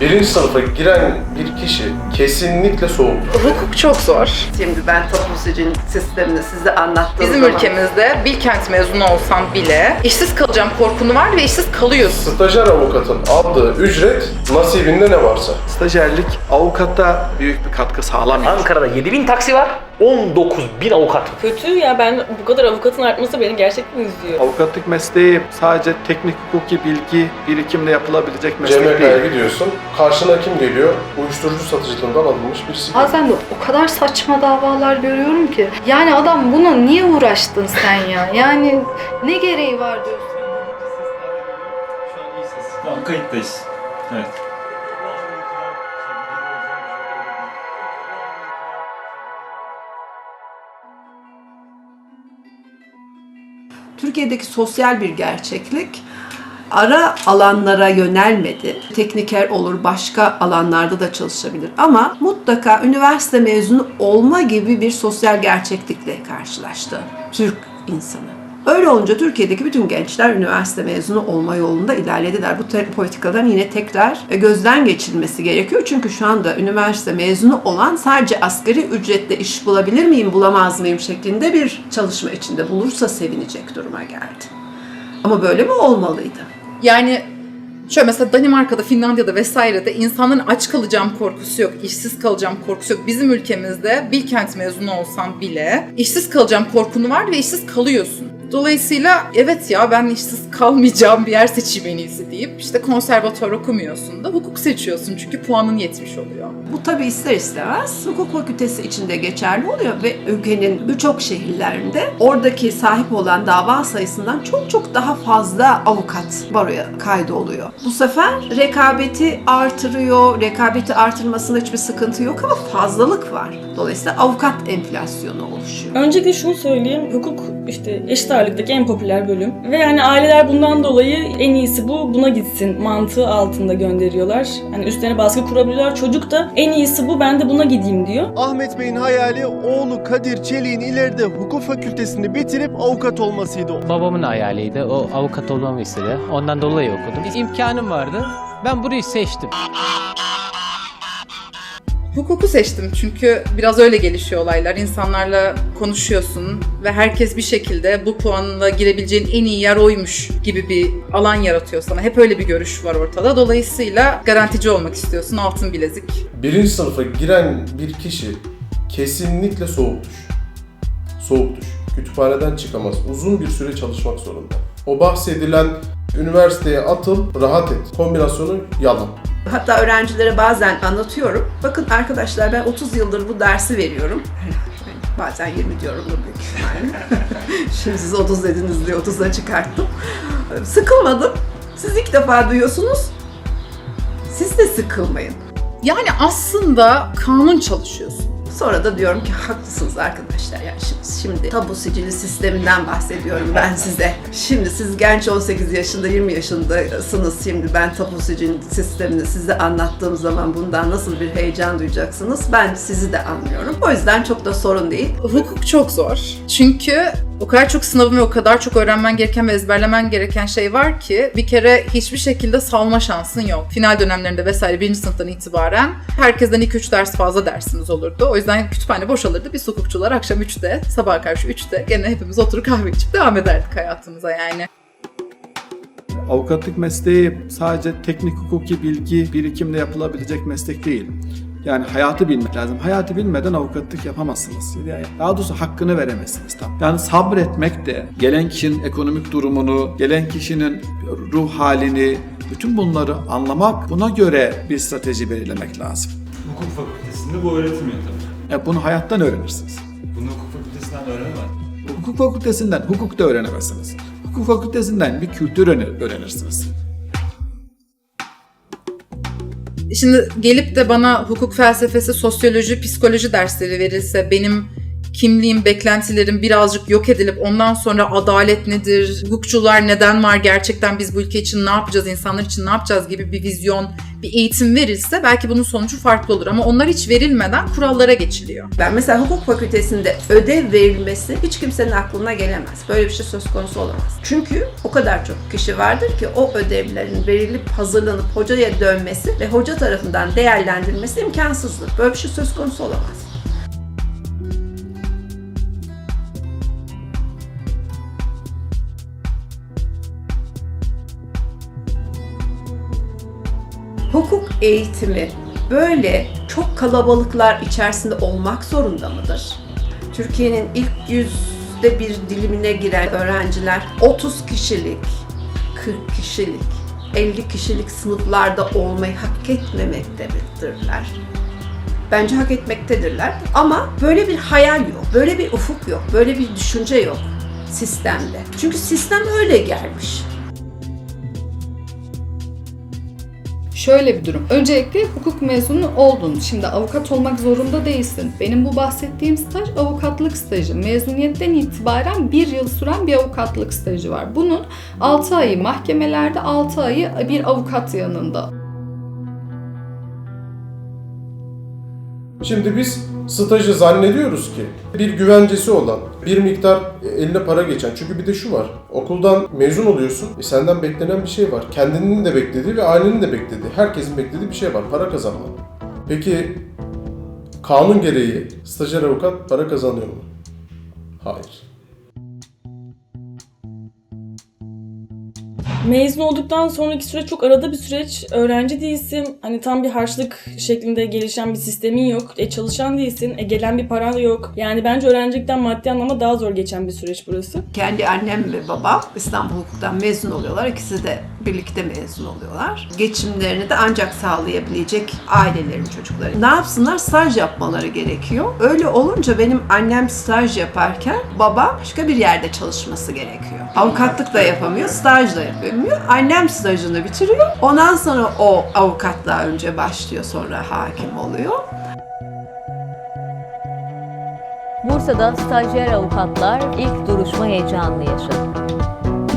Birinci sınıfa giren bir kişi kesinlikle soğuktur. Hukuk çok zor. Şimdi ben toplum sicil sistemini size anlattığım Bizim zaman... ülkemizde Bilkent mezunu olsam bile işsiz kalacağım korkunu var ve işsiz kalıyorsun. Stajyer avukatın aldığı ücret nasibinde ne varsa. Stajyerlik avukatta büyük bir katkı sağlamıyor. Ankara'da 7000 taksi var, 19000 avukat. Kötü ya ben bu kadar avukatın artması beni gerçekten üzüyor. Avukatlık mesleği sadece teknik hukuki bilgi birikimle yapılabilecek meslek CMK'ya değil. gidiyorsun, karşına kim geliyor? Uyuşturucu satıcılığından alınmış birisi. Bazen de o kadar saçma davalar görüyorum ki. Yani adam buna niye uğraştın sen ya? Yani ne gereği var diyorsun. Tamam kayıttayız. Evet. Türkiye'deki sosyal bir gerçeklik ara alanlara yönelmedi. Tekniker olur, başka alanlarda da çalışabilir ama mutlaka üniversite mezunu olma gibi bir sosyal gerçeklikle karşılaştı Türk insanı. Öyle olunca Türkiye'deki bütün gençler üniversite mezunu olma yolunda ilerlediler. Bu politikaların yine tekrar e, gözden geçirilmesi gerekiyor. Çünkü şu anda üniversite mezunu olan sadece asgari ücretle iş bulabilir miyim, bulamaz mıyım şeklinde bir çalışma içinde bulursa sevinecek duruma geldi. Ama böyle mi olmalıydı? Yani şöyle mesela Danimarka'da, Finlandiya'da vesairede insanların aç kalacağım korkusu yok, işsiz kalacağım korkusu yok. Bizim ülkemizde Bilkent mezunu olsan bile işsiz kalacağım korkunu var ve işsiz kalıyorsun. Dolayısıyla evet ya ben işsiz kalmayacağım bir yer seçeyim en iyisi deyip işte konservatuvar okumuyorsun da hukuk seçiyorsun çünkü puanın yetmiş oluyor. Bu tabi ister istemez hukuk fakültesi içinde geçerli oluyor ve ülkenin birçok şehirlerinde oradaki sahip olan dava sayısından çok çok daha fazla avukat baroya kaydoluyor. Bu sefer rekabeti artırıyor, rekabeti artırmasında hiçbir sıkıntı yok ama fazlalık var. Dolayısıyla avukat enflasyonu oluşuyor. Öncelikle şunu söyleyeyim. Hukuk işte eşit ağırlıktaki en popüler bölüm. Ve yani aileler bundan dolayı en iyisi bu buna gitsin mantığı altında gönderiyorlar. Hani üstlerine baskı kurabiliyorlar. Çocuk da en iyisi bu ben de buna gideyim diyor. Ahmet Bey'in hayali oğlu Kadir Çelik'in ileride hukuk fakültesini bitirip avukat olmasıydı. Babamın hayaliydi. O avukat olmamı istedi. Ondan dolayı okudum. İmkanım vardı. Ben burayı seçtim. Hukuku seçtim çünkü biraz öyle gelişiyor olaylar. İnsanlarla konuşuyorsun ve herkes bir şekilde bu puanla girebileceğin en iyi yer oymuş gibi bir alan yaratıyor sana. Hep öyle bir görüş var ortada. Dolayısıyla garantici olmak istiyorsun. Altın bilezik. Birinci sınıfa giren bir kişi kesinlikle soğuktur. Soğuktur. Kütüphaneden çıkamaz. Uzun bir süre çalışmak zorunda. O bahsedilen üniversiteye atıl, rahat et. Kombinasyonu yalan. Hatta öğrencilere bazen anlatıyorum. Bakın arkadaşlar ben 30 yıldır bu dersi veriyorum. Bazen 20 diyorum da büyük ihtimalle. Şimdi siz 30 dediniz diye 30'a çıkarttım. Sıkılmadım. Siz ilk defa duyuyorsunuz. Siz de sıkılmayın. Yani aslında kanun çalışıyorsun. Sonra da diyorum ki haklısınız arkadaşlar. Yani şimdi, şimdi tabu sicili sisteminden bahsediyorum ben size. Şimdi siz genç 18 yaşında 20 yaşındasınız. Şimdi ben tabu sicil sistemini size anlattığım zaman bundan nasıl bir heyecan duyacaksınız. Ben sizi de anlıyorum. O yüzden çok da sorun değil. Hukuk çok zor. Çünkü o kadar çok sınavın ve o kadar çok öğrenmen gereken ve ezberlemen gereken şey var ki bir kere hiçbir şekilde salma şansın yok. Final dönemlerinde vesaire birinci sınıftan itibaren herkesten 2-3 ders fazla dersimiz olurdu. O yüzden kütüphane boşalırdı. Biz hukukçular akşam 3'te, sabah karşı 3'te gene hepimiz oturup kahve içip devam ederdik hayatımıza yani. Avukatlık mesleği sadece teknik hukuki bilgi birikimle yapılabilecek meslek değil. Yani hayatı bilmek lazım. Hayatı bilmeden avukatlık yapamazsınız. Yani daha doğrusu hakkını veremezsiniz tam. Yani sabretmek de gelen kişinin ekonomik durumunu, gelen kişinin ruh halini, bütün bunları anlamak, buna göre bir strateji belirlemek lazım. Hukuk fakültesinde bu öğretilmiyor tabii. Ya bunu hayattan öğrenirsiniz. Bunu hukuk fakültesinden öğrenemez. Hukuk fakültesinden hukuk da öğrenemezsiniz. Hukuk fakültesinden bir kültür öğren- öğrenirsiniz. Şimdi gelip de bana hukuk felsefesi, sosyoloji, psikoloji dersleri verilse benim kimliğin, beklentilerin birazcık yok edilip ondan sonra adalet nedir, hukukçular neden var, gerçekten biz bu ülke için ne yapacağız, insanlar için ne yapacağız gibi bir vizyon, bir eğitim verilse belki bunun sonucu farklı olur. Ama onlar hiç verilmeden kurallara geçiliyor. Ben mesela hukuk fakültesinde ödev verilmesi hiç kimsenin aklına gelemez. Böyle bir şey söz konusu olamaz. Çünkü o kadar çok kişi vardır ki o ödevlerin verilip hazırlanıp hocaya dönmesi ve hoca tarafından değerlendirilmesi imkansızdır. Böyle bir şey söz konusu olamaz. Eğitimi böyle çok kalabalıklar içerisinde olmak zorunda mıdır? Türkiye'nin ilk yüzde bir dilimine giren öğrenciler 30 kişilik, 40 kişilik, 50 kişilik sınıflarda olmayı hak etmemektedirler. Bence hak etmektedirler. Ama böyle bir hayal yok, böyle bir ufuk yok, böyle bir düşünce yok sistemde. Çünkü sistem öyle gelmiş. Şöyle bir durum. Öncelikle hukuk mezunu oldun. Şimdi avukat olmak zorunda değilsin. Benim bu bahsettiğim staj avukatlık stajı. Mezuniyetten itibaren bir yıl süren bir avukatlık stajı var. Bunun 6 ayı mahkemelerde, 6 ayı bir avukat yanında. Şimdi biz stajı zannediyoruz ki bir güvencesi olan, bir miktar eline para geçen. Çünkü bir de şu var. Okuldan mezun oluyorsun. E senden beklenen bir şey var. Kendinin de beklediği ve ailenin de beklediği, herkesin beklediği bir şey var. Para kazanmak. Peki kanun gereği stajyer avukat para kazanıyor mu? Hayır. Mezun olduktan sonraki süreç çok arada bir süreç. Öğrenci değilsin. Hani tam bir harçlık şeklinde gelişen bir sistemin yok. E çalışan değilsin. E gelen bir paran yok. Yani bence öğrencilikten maddi anlamda daha zor geçen bir süreç burası. Kendi annem ve babam İstanbul Hukuk'tan mezun oluyorlar. İkisi de birlikte mezun oluyorlar. Geçimlerini de ancak sağlayabilecek ailelerin çocukları. Ne yapsınlar? Staj yapmaları gerekiyor. Öyle olunca benim annem staj yaparken babam başka bir yerde çalışması gerekiyor. Avukatlık da yapamıyor, staj da yapamıyor. Annem stajını bitiriyor. Ondan sonra o avukatlığa önce başlıyor, sonra hakim oluyor. Bursa'da stajyer avukatlar ilk duruşma heyecanını yaşadı.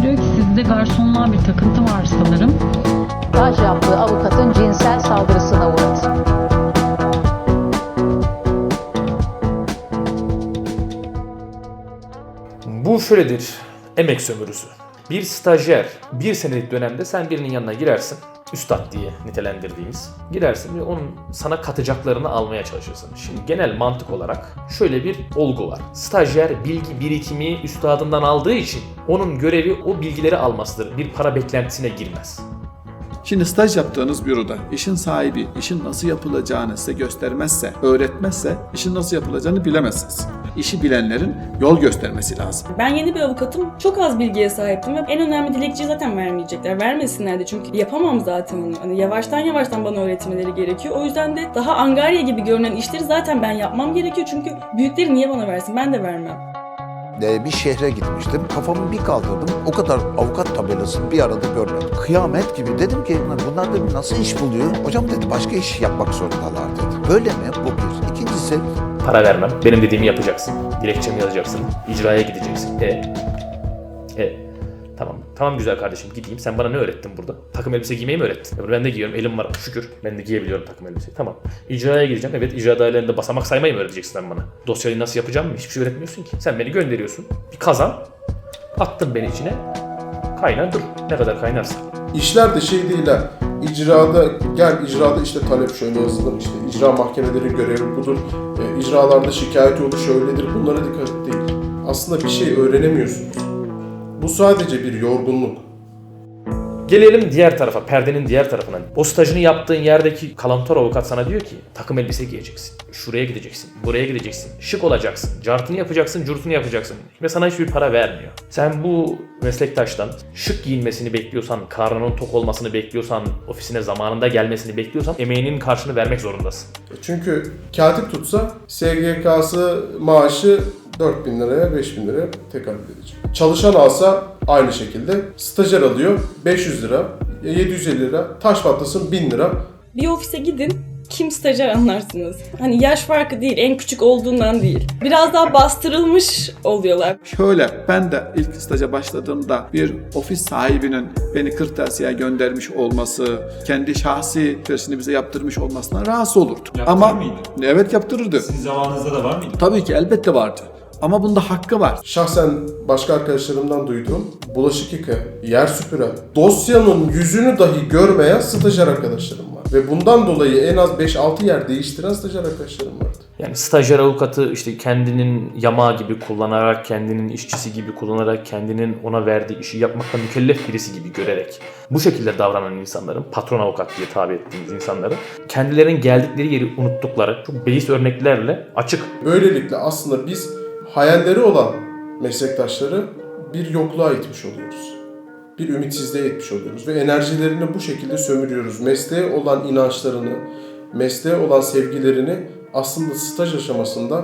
Diyor sizde garsonluğa bir takıntı var sanırım. Staj yaptığı avukatın cinsel saldırısına uğradı. Bu şöyledir. Emek sömürüsü. Bir stajyer bir senelik dönemde sen birinin yanına girersin. Üstad diye nitelendirdiğimiz. Girersin ve onun sana katacaklarını almaya çalışırsın. Şimdi genel mantık olarak şöyle bir olgu var. Stajyer bilgi birikimi üstadından aldığı için onun görevi o bilgileri almasıdır. Bir para beklentisine girmez. Şimdi staj yaptığınız büroda işin sahibi işin nasıl yapılacağını size göstermezse, öğretmezse işin nasıl yapılacağını bilemezsiniz. İşi bilenlerin yol göstermesi lazım. Ben yeni bir avukatım. Çok az bilgiye sahiptim ve en önemli dilekçeyi zaten vermeyecekler. Vermesinler de çünkü yapamam zaten onu. Hani yavaştan yavaştan bana öğretmeleri gerekiyor. O yüzden de daha angarya gibi görünen işleri zaten ben yapmam gerekiyor. Çünkü büyükleri niye bana versin? Ben de vermem. Ee, bir şehre gitmiştim. Kafamı bir kaldırdım. O kadar avukat tabelasını bir arada görmedim. Kıyamet gibi. Dedim ki bunlar dedim nasıl iş buluyor? Hocam dedi başka iş yapmak zorundalar dedi. Böyle mi? Bu bir. İkincisi Para vermem. Benim dediğimi yapacaksın. Dilekçemi yazacaksın. icraya gideceksin. E. E. Tamam. Tamam güzel kardeşim gideyim. Sen bana ne öğrettin burada? Takım elbise giymeyi mi öğrettin? Ya ben de giyiyorum. Elim var şükür. Ben de giyebiliyorum takım elbiseyi. Tamam. İcraya gireceğim. Evet icra dairelerinde basamak saymayı mı öğreteceksin sen bana? Dosyayı nasıl yapacağım mı? Hiçbir şey öğretmiyorsun ki. Sen beni gönderiyorsun. Bir kazan. Attın beni içine. Kaynar dur. Ne kadar kaynarsın. İşler de şey değil ha. İcrada, gel icrada işte talep şöyle yazılır, işte icra mahkemeleri görevi budur, e, icralarda şikayet yolu şöyledir, bunlara dikkat değil. Aslında bir şey öğrenemiyorsunuz. Bu sadece bir yorgunluk. Gelelim diğer tarafa, perdenin diğer tarafına. O stajını yaptığın yerdeki kalantor avukat sana diyor ki takım elbise giyeceksin. Şuraya gideceksin, buraya gideceksin. Şık olacaksın, cartını yapacaksın, curtunu yapacaksın. Ve sana hiçbir para vermiyor. Sen bu meslektaştan şık giyinmesini bekliyorsan, karnının tok olmasını bekliyorsan, ofisine zamanında gelmesini bekliyorsan emeğinin karşını vermek zorundasın. Çünkü katip tutsa SGK'sı maaşı 4000 liraya 5000 liraya tekabül edecek. Çalışan alsa aynı şekilde stajyer alıyor 500 lira, 750 lira, taş patlasın 1000 lira. Bir ofise gidin. Kim stajyer anlarsınız. Hani yaş farkı değil, en küçük olduğundan değil. Biraz daha bastırılmış oluyorlar. Şöyle ben de ilk staja başladığımda bir ofis sahibinin beni kırtasiye göndermiş olması, kendi şahsi versini bize yaptırmış olmasına rahatsız olurdum. Yaptırır Ama mıydı? evet yaptırırdı. Sizin zamanınızda da var mıydı? Tabii ki elbette vardı. Ama bunda hakkı var. Şahsen başka arkadaşlarımdan duyduğum bulaşık yıkayan, yer süpüren, dosyanın yüzünü dahi görmeyen stajyer arkadaşlarım var. Ve bundan dolayı en az 5-6 yer değiştiren stajyer arkadaşlarım vardı. Yani stajyer avukatı işte kendinin yamağı gibi kullanarak, kendinin işçisi gibi kullanarak, kendinin ona verdiği işi yapmakla mükellef birisi gibi görerek bu şekilde davranan insanların, patron avukat diye tabi ettiğimiz insanların kendilerinin geldikleri yeri unuttukları çok beis örneklerle açık Böylelikle aslında biz hayalleri olan meslektaşları bir yokluğa itmiş oluyoruz. Bir ümitsizliğe itmiş oluyoruz ve enerjilerini bu şekilde sömürüyoruz. Mesleğe olan inançlarını, mesleğe olan sevgilerini aslında staj aşamasında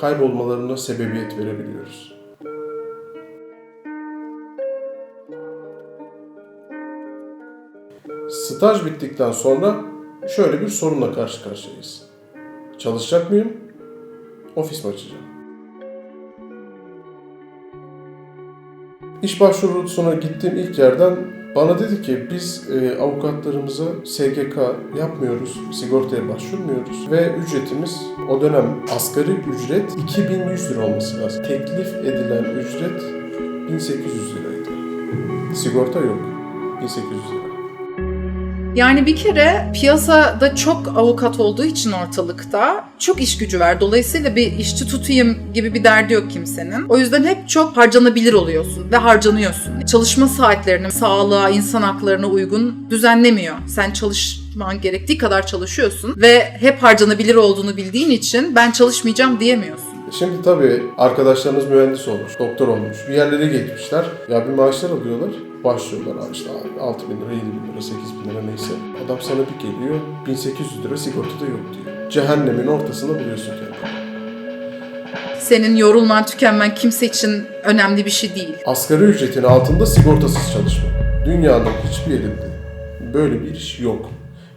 kaybolmalarına sebebiyet verebiliyoruz. Staj bittikten sonra şöyle bir sorunla karşı karşıyayız. Çalışacak mıyım? Ofis mi açacağım? İş başvurusuna gittiğim ilk yerden bana dedi ki biz e, avukatlarımıza SGK yapmıyoruz, sigortaya başvurmuyoruz ve ücretimiz o dönem asgari ücret 2100 lira olması lazım. Teklif edilen ücret 1800 liraydı. Sigorta yok. 1800 lira. Yani bir kere piyasada çok avukat olduğu için ortalıkta çok iş gücü var. Dolayısıyla bir işçi tutayım gibi bir derdi yok kimsenin. O yüzden hep çok harcanabilir oluyorsun ve harcanıyorsun. Çalışma saatlerini sağlığa, insan haklarına uygun düzenlemiyor. Sen çalışman gerektiği kadar çalışıyorsun ve hep harcanabilir olduğunu bildiğin için ben çalışmayacağım diyemiyorsun. Şimdi tabii arkadaşlarınız mühendis olmuş, doktor olmuş, bir yerlere gitmişler. Ya bir maaşlar alıyorlar, başlıyorlar abi işte 6 bin lira, 7 bin lira, 8 bin lira neyse. Adam sana bir geliyor, 1800 lira sigortada yok diyor. Cehennemin ortasında buluyorsun kendini. Senin yorulman, tükenmen kimse için önemli bir şey değil. Asgari ücretin altında sigortasız çalışma. Dünyanın hiçbir yerinde böyle bir iş yok.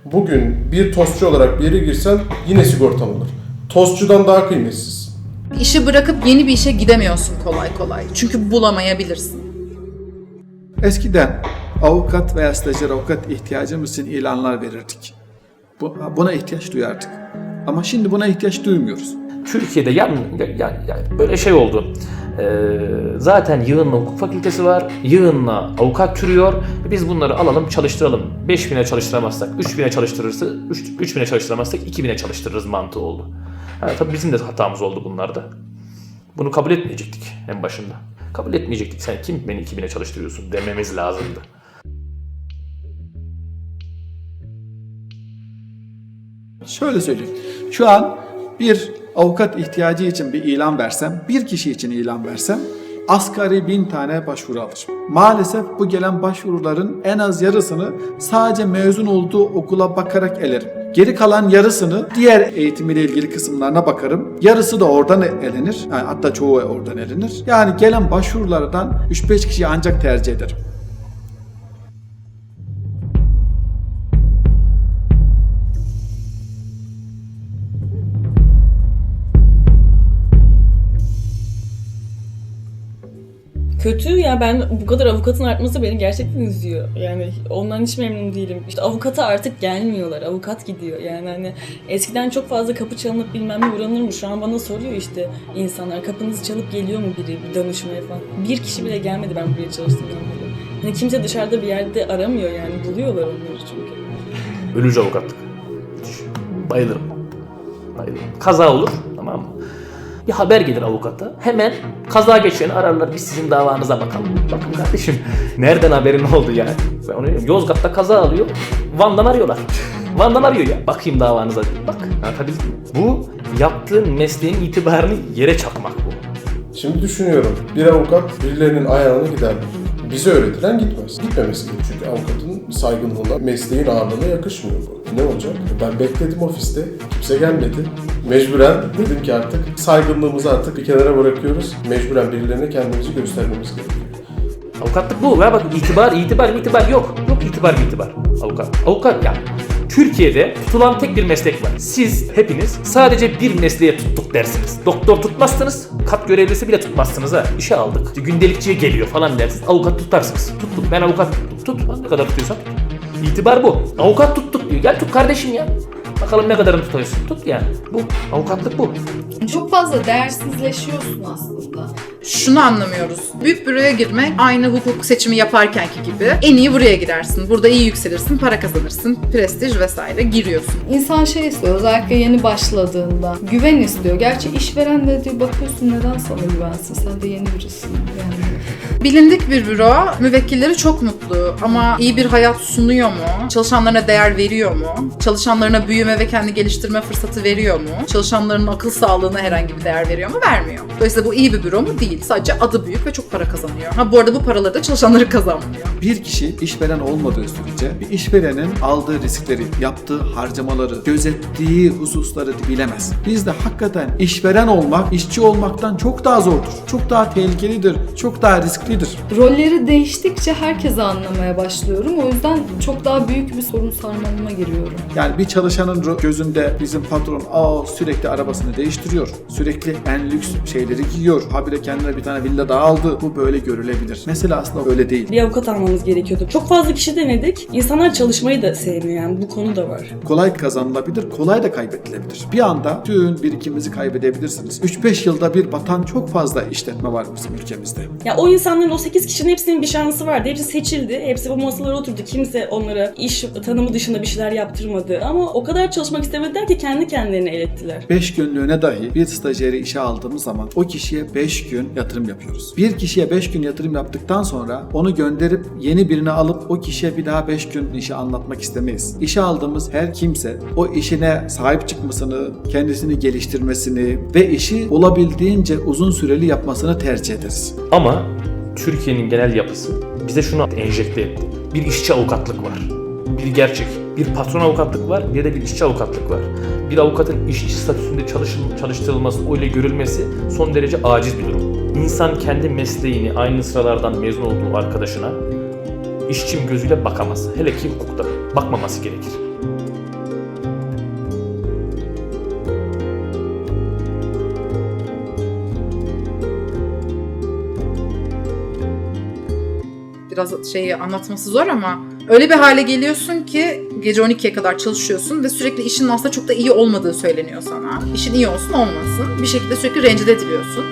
Bugün bir tostçu olarak bir yere girsen yine sigortan olur. Tostçudan daha kıymetsiz. İşi bırakıp yeni bir işe gidemiyorsun kolay kolay. Çünkü bulamayabilirsin. Eskiden avukat veya stajyer avukat ihtiyacımız için ilanlar verirdik. Bu- Buna ihtiyaç duyardık. Ama şimdi buna ihtiyaç duymuyoruz. Türkiye'de yani, yani, yani böyle şey oldu. Ee, zaten yığınla hukuk fakültesi var. Yığınla avukat türüyor. Biz bunları alalım çalıştıralım. 5000'e çalıştıramazsak 3000'e çalıştırırsa 3, 3000'e çalıştıramazsak 2000'e çalıştırırız mantığı oldu. Ha, tabii bizim de hatamız oldu bunlarda. Bunu kabul etmeyecektik en başında. Kabul etmeyecektik. Sen kim beni 2000'e çalıştırıyorsun dememiz lazımdı. Şöyle söyleyeyim. Şu an bir avukat ihtiyacı için bir ilan versem, bir kişi için ilan versem asgari bin tane başvuru alır. Maalesef bu gelen başvuruların en az yarısını sadece mezun olduğu okula bakarak elerim. Geri kalan yarısını diğer eğitimiyle ilgili kısımlarına bakarım. Yarısı da oradan elenir. Yani hatta çoğu oradan elenir. Yani gelen başvurulardan 3-5 kişiyi ancak tercih ederim. Kötü ya ben bu kadar avukatın artması beni gerçekten üzüyor. Yani ondan hiç memnun değilim. İşte avukata artık gelmiyorlar. Avukat gidiyor. Yani hani eskiden çok fazla kapı çalınıp bilmem ne uğranırmış. Şu an bana soruyor işte insanlar kapınızı çalıp geliyor mu biri bir danışmaya falan. Bir kişi bile gelmedi ben buraya çalıştığımdan beri. Hani kimse dışarıda bir yerde aramıyor yani. Buluyorlar onları çünkü. Ölücü avukatlık. Bayılırım. Bayılırım. Kaza olur? Bir haber gelir avukata. Hemen kaza geçeni ararlar. Biz sizin davanıza bakalım. Bakın kardeşim nereden haberin oldu yani? Ben onu. Yozgat'ta kaza alıyor. Van'dan arıyorlar. Van'dan arıyor ya. Bakayım davanıza. Bak. Anlatabildim mi? Bu yaptığın mesleğin itibarını yere çakmak bu. Şimdi düşünüyorum. Bir avukat birilerinin ayağına gider. Bize öğretilen gitmez. Gitmemesi gerekiyor. Çünkü avukatın saygınlığına, mesleğin ağırlığına yakışmıyor bu. Ne olacak? Ben bekledim ofiste. Kimse gelmedi. Mecburen dedim ki artık saygınlığımızı artık bir kenara bırakıyoruz. Mecburen birilerine kendimizi göstermemiz gerekiyor. Avukatlık bu. Ya bak itibar, itibar, itibar yok. Yok itibar, itibar. Avukat. Avukat ya. Türkiye'de tutulan tek bir meslek var. Siz hepiniz sadece bir mesleğe tuttuk dersiniz. Doktor tutmazsınız, kat görevlisi bile tutmazsınız ha. İşe aldık. Gündelikçiye geliyor falan dersiniz. Avukat tutarsınız. Tuttuk. Ben avukat tuttum. Tut. Ne kadar tutuyorsan tut. İtibar bu. Avukat tuttuk diyor. Gel tut kardeşim ya. Bakalım ne kadarını tutuyorsun. Tut yani. Bu. Avukatlık bu. Çok fazla değersizleşiyorsun aslında. Şunu anlamıyoruz. Büyük büroya girmek aynı hukuk seçimi yaparkenki gibi. En iyi buraya girersin. Burada iyi yükselirsin, para kazanırsın, prestij vesaire giriyorsun. İnsan şey istiyor özellikle yeni başladığında. Güven istiyor. Gerçi işveren de diyor bakıyorsun neden sana güvensin? Sen de yeni birisin. Yani Bilindik bir büro, müvekkilleri çok mutlu ama iyi bir hayat sunuyor mu? Çalışanlarına değer veriyor mu? Çalışanlarına büyüme ve kendi geliştirme fırsatı veriyor mu? Çalışanların akıl sağlığına herhangi bir değer veriyor mu? Vermiyor. Dolayısıyla bu iyi bir büro mu? Değil. Sadece adı büyük ve çok para kazanıyor. Ha bu arada bu paraları da çalışanları kazanmıyor. Bir kişi işveren olmadığı sürece bir işverenin aldığı riskleri, yaptığı harcamaları, gözettiği hususları bilemez. Bizde hakikaten işveren olmak, işçi olmaktan çok daha zordur. Çok daha tehlikelidir, çok daha risklidir. rolleri değiştikçe herkesi anlamaya başlıyorum. O yüzden çok daha büyük bir sorun sarmalına giriyorum. Yani bir çalışanın ro- gözünde bizim patron aa sürekli arabasını değiştiriyor. Sürekli en lüks şeyleri giyiyor. Habire kendine bir tane villa daha aldı. Bu böyle görülebilir. Mesela aslında öyle değil. Bir avukat almamız gerekiyordu. Çok fazla kişi denedik. İnsanlar çalışmayı da sevmiyor yani bu konu da var. Kolay kazanılabilir, kolay da kaybedilebilir. Bir anda tüm birikimimizi kaybedebilirsiniz. 3-5 yılda bir batan çok fazla işletme var bizim ülkemizde. Ya o insanların o 8 kişinin hepsinin bir şansı vardı. Hepsi seçildi. Hepsi bu masalara oturdu. Kimse onlara iş tanımı dışında bir şeyler yaptırmadı. Ama o kadar çalışmak istemediler ki kendi kendilerini elettiler. 5 günlüğüne dahi bir stajyeri işe aldığımız zaman o kişiye 5 gün yatırım yapıyoruz. Bir kişiye 5 gün yatırım yaptıktan sonra onu gönderip yeni birini alıp o kişiye bir daha 5 gün işi anlatmak istemeyiz. İşe aldığımız her kimse o işine sahip çıkmasını, kendisini geliştirmesini ve işi olabildiğince uzun süreli yapmasını tercih ederiz. Ama Türkiye'nin genel yapısı bize şunu enjekte etti. Bir işçi avukatlık var. Bir gerçek. Bir patron avukatlık var, bir de bir işçi avukatlık var. Bir avukatın işçi statüsünde çalışın, çalıştırılması, öyle görülmesi son derece aciz bir durum. İnsan kendi mesleğini aynı sıralardan mezun olduğu arkadaşına işçim gözüyle bakamaz. Hele ki hukukta bakmaması gerekir. Biraz şeyi anlatması zor ama öyle bir hale geliyorsun ki gece 12'ye kadar çalışıyorsun ve sürekli işinin aslında çok da iyi olmadığı söyleniyor sana. İşin iyi olsun olmasın. Bir şekilde sürekli rencide ediliyorsun.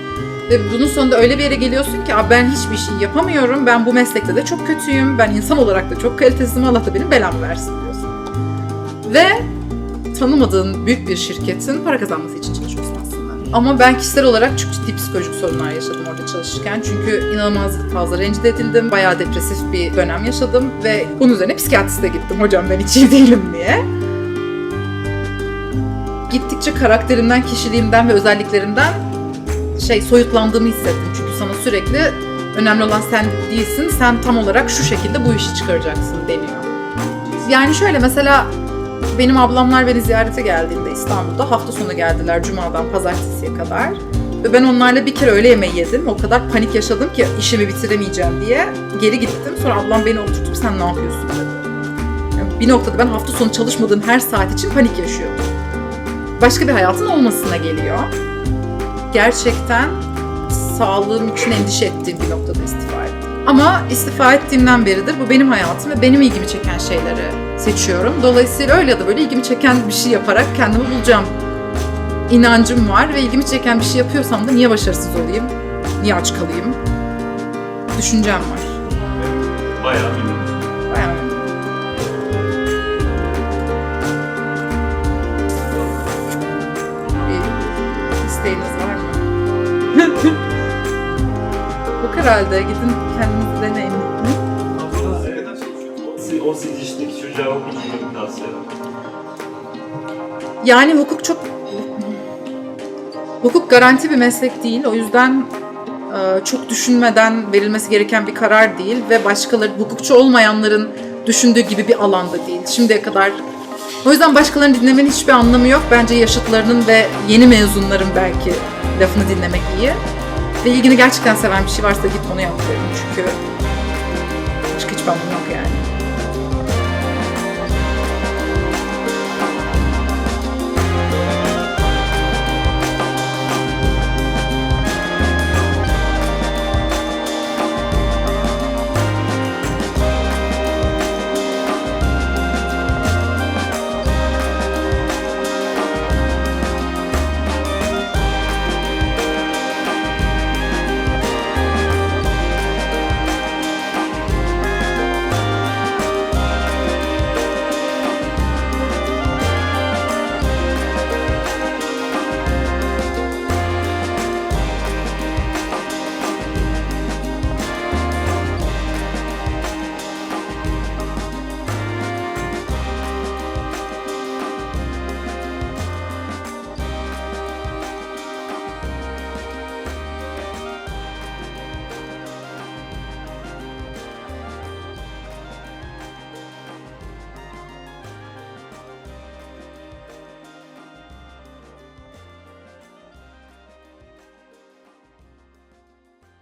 Ve bunun sonunda öyle bir yere geliyorsun ki "Aa, ben hiçbir şey yapamıyorum. Ben bu meslekte de çok kötüyüm. Ben insan olarak da çok kalitesizim. Allah da benim belamı versin diyorsun. Ve tanımadığın büyük bir şirketin para kazanması için çalışıyorsun. Ama ben kişisel olarak çok ciddi psikolojik sorunlar yaşadım orada çalışırken. Çünkü inanılmaz fazla rencide edildim. Bayağı depresif bir dönem yaşadım ve bunun üzerine psikiyatriste gittim. Hocam ben hiç iyi değilim diye. Gittikçe karakterimden, kişiliğimden ve özelliklerimden şey soyutlandığımı hissettim. Çünkü sana sürekli önemli olan sen değilsin. Sen tam olarak şu şekilde bu işi çıkaracaksın deniyor. Yani şöyle mesela benim ablamlar beni ziyarete geldiğinde İstanbul'da hafta sonu geldiler Cuma'dan Pazartesi'ye kadar. Ve ben onlarla bir kere öğle yemeği yedim. O kadar panik yaşadım ki işimi bitiremeyeceğim diye. Geri gittim. Sonra ablam beni oturtup sen ne yapıyorsun dedi. Yani bir noktada ben hafta sonu çalışmadığım her saat için panik yaşıyordum. Başka bir hayatın olmasına geliyor. Gerçekten sağlığım için endişe ettiğim bir noktada istifa ettim. Ama istifa ettiğimden beridir bu benim hayatım ve benim ilgimi çeken şeyleri seçiyorum. Dolayısıyla öyle ya da böyle ilgimi çeken bir şey yaparak kendimi bulacağım inancım var ve ilgimi çeken bir şey yapıyorsam da niye başarısız olayım? Niye aç kalayım? Düşüncem var. Bayağı memnunum. Bayağı. Bir isteğiniz var mı? Yok herhalde. Gidin kendiniz deneyin. Çocuğa okul bir tavsiye Yani hukuk çok... Hukuk garanti bir meslek değil. O yüzden e, çok düşünmeden verilmesi gereken bir karar değil ve başkaları, hukukçu olmayanların düşündüğü gibi bir alanda değil. Şimdiye kadar o yüzden başkalarını dinlemenin hiçbir anlamı yok. Bence yaşıtlarının ve yeni mezunların belki lafını dinlemek iyi. Ve ilgini gerçekten seven bir şey varsa git onu yap derim. Çünkü başka hiçbir anlamı yok yani.